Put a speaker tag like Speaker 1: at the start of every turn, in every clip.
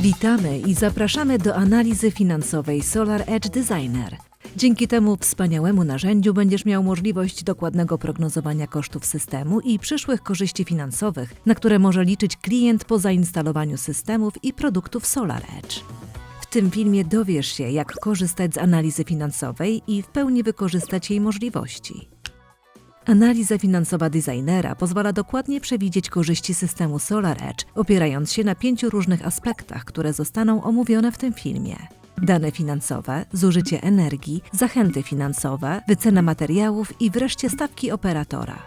Speaker 1: Witamy i zapraszamy do analizy finansowej Solar Edge Designer. Dzięki temu wspaniałemu narzędziu będziesz miał możliwość dokładnego prognozowania kosztów systemu i przyszłych korzyści finansowych, na które może liczyć klient po zainstalowaniu systemów i produktów Solar Edge. W tym filmie dowiesz się, jak korzystać z analizy finansowej i w pełni wykorzystać jej możliwości. Analiza finansowa designera pozwala dokładnie przewidzieć korzyści systemu Solar Edge, opierając się na pięciu różnych aspektach, które zostaną omówione w tym filmie. Dane finansowe, zużycie energii, zachęty finansowe, wycena materiałów i wreszcie stawki operatora.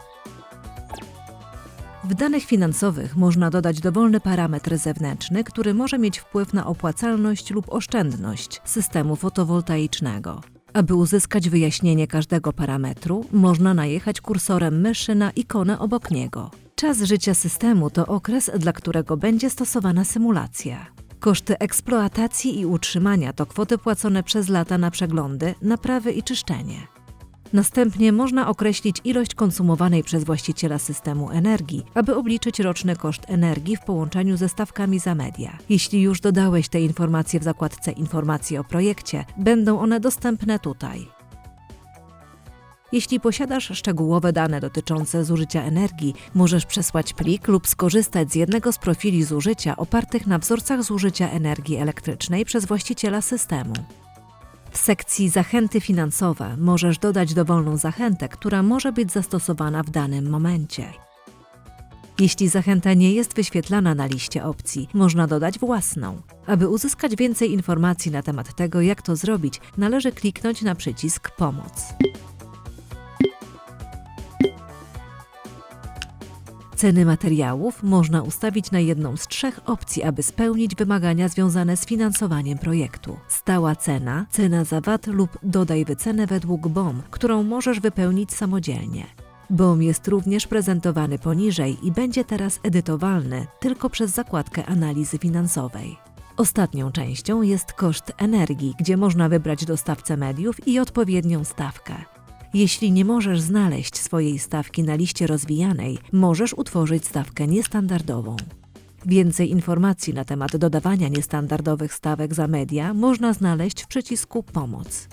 Speaker 1: W danych finansowych można dodać dowolny parametr zewnętrzny, który może mieć wpływ na opłacalność lub oszczędność systemu fotowoltaicznego. Aby uzyskać wyjaśnienie każdego parametru, można najechać kursorem myszy na ikonę obok niego. Czas życia systemu to okres, dla którego będzie stosowana symulacja. Koszty eksploatacji i utrzymania to kwoty płacone przez lata na przeglądy, naprawy i czyszczenie. Następnie można określić ilość konsumowanej przez właściciela systemu energii, aby obliczyć roczny koszt energii w połączeniu ze stawkami za media. Jeśli już dodałeś te informacje w zakładce Informacje o projekcie, będą one dostępne tutaj. Jeśli posiadasz szczegółowe dane dotyczące zużycia energii, możesz przesłać plik lub skorzystać z jednego z profili zużycia opartych na wzorcach zużycia energii elektrycznej przez właściciela systemu. W sekcji Zachęty finansowe możesz dodać dowolną zachętę, która może być zastosowana w danym momencie. Jeśli zachęta nie jest wyświetlana na liście opcji, można dodać własną. Aby uzyskać więcej informacji na temat tego, jak to zrobić, należy kliknąć na przycisk Pomoc. Ceny materiałów można ustawić na jedną z trzech opcji, aby spełnić wymagania związane z finansowaniem projektu. Stała cena, cena za VAT lub dodaj wycenę według BOM, którą możesz wypełnić samodzielnie. BOM jest również prezentowany poniżej i będzie teraz edytowalny tylko przez zakładkę analizy finansowej. Ostatnią częścią jest koszt energii, gdzie można wybrać dostawcę mediów i odpowiednią stawkę. Jeśli nie możesz znaleźć swojej stawki na liście rozwijanej, możesz utworzyć stawkę niestandardową. Więcej informacji na temat dodawania niestandardowych stawek za media można znaleźć w przycisku Pomoc.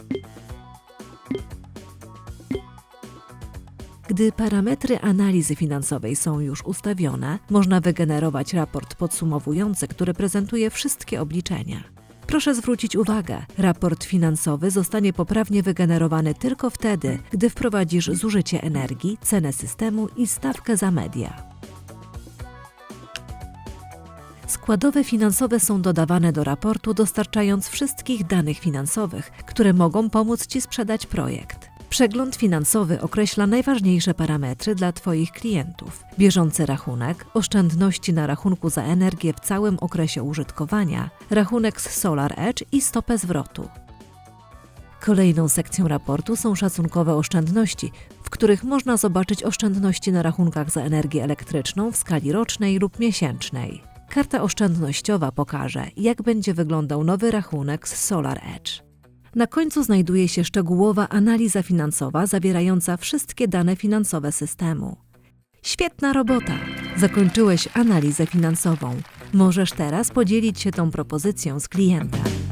Speaker 1: Gdy parametry analizy finansowej są już ustawione, można wygenerować raport podsumowujący, który prezentuje wszystkie obliczenia. Proszę zwrócić uwagę, raport finansowy zostanie poprawnie wygenerowany tylko wtedy, gdy wprowadzisz zużycie energii, cenę systemu i stawkę za media. Składowe finansowe są dodawane do raportu, dostarczając wszystkich danych finansowych, które mogą pomóc Ci sprzedać projekt. Przegląd finansowy określa najważniejsze parametry dla Twoich klientów: bieżący rachunek, oszczędności na rachunku za energię w całym okresie użytkowania, rachunek z Solar Edge i stopę zwrotu. Kolejną sekcją raportu są szacunkowe oszczędności, w których można zobaczyć oszczędności na rachunkach za energię elektryczną w skali rocznej lub miesięcznej. Karta oszczędnościowa pokaże, jak będzie wyglądał nowy rachunek z Solar Edge. Na końcu znajduje się szczegółowa analiza finansowa zawierająca wszystkie dane finansowe systemu. Świetna robota! Zakończyłeś analizę finansową. Możesz teraz podzielić się tą propozycją z klientem.